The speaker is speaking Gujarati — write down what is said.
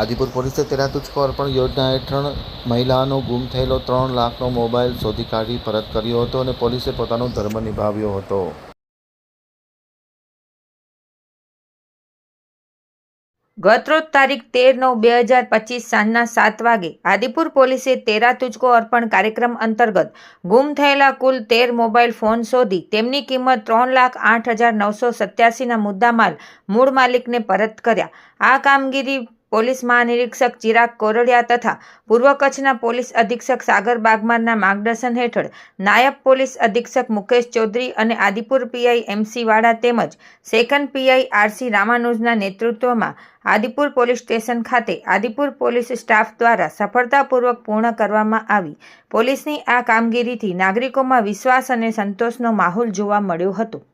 આદિપુર પોલીસે તેરા તુચકો અર્પણ યોજના હેઠળ મહિલાનો ગુમ થયેલો ત્રણ લાખનો મોબાઈલ શોધી કાઢી પરત કર્યો હતો અને પોલીસે પોતાનો ધર્મ નિભાવ્યો હતો. ગતરોજ તારીખ તેર નવ બે હજાર પચીસ સાંજના સાત વાગે આદિપુર પોલીસે તેરા તુજકો અર્પણ કાર્યક્રમ અંતર્ગત ગુમ થયેલા કુલ તેર મોબાઈલ ફોન શોધી તેમની કિંમત ત્રણ લાખ આઠ હજાર નવસો સત્યાસીના મુદ્દામાલ મૂળ માલિકને પરત કર્યા. આ કામગીરી પોલીસ મહાનિરીક્ષક ચિરાગ કોરડિયા તથા પૂર્વ કચ્છના પોલીસ અધિક્ષક સાગર બાગમારના માર્ગદર્શન હેઠળ નાયબ પોલીસ અધિક્ષક મુકેશ ચૌધરી અને આદિપુર પીઆઈ એમસી વાળા તેમજ સેકન્ડ પીઆઈ આરસી રામાનુજના નેતૃત્વમાં આદિપુર પોલીસ સ્ટેશન ખાતે આદિપુર પોલીસ સ્ટાફ દ્વારા સફળતાપૂર્વક પૂર્ણ કરવામાં આવી. પોલીસની આ કામગીરીથી નાગરિકોમાં વિશ્વાસ અને સંતોષનો માહોલ જોવા મળ્યો હતો.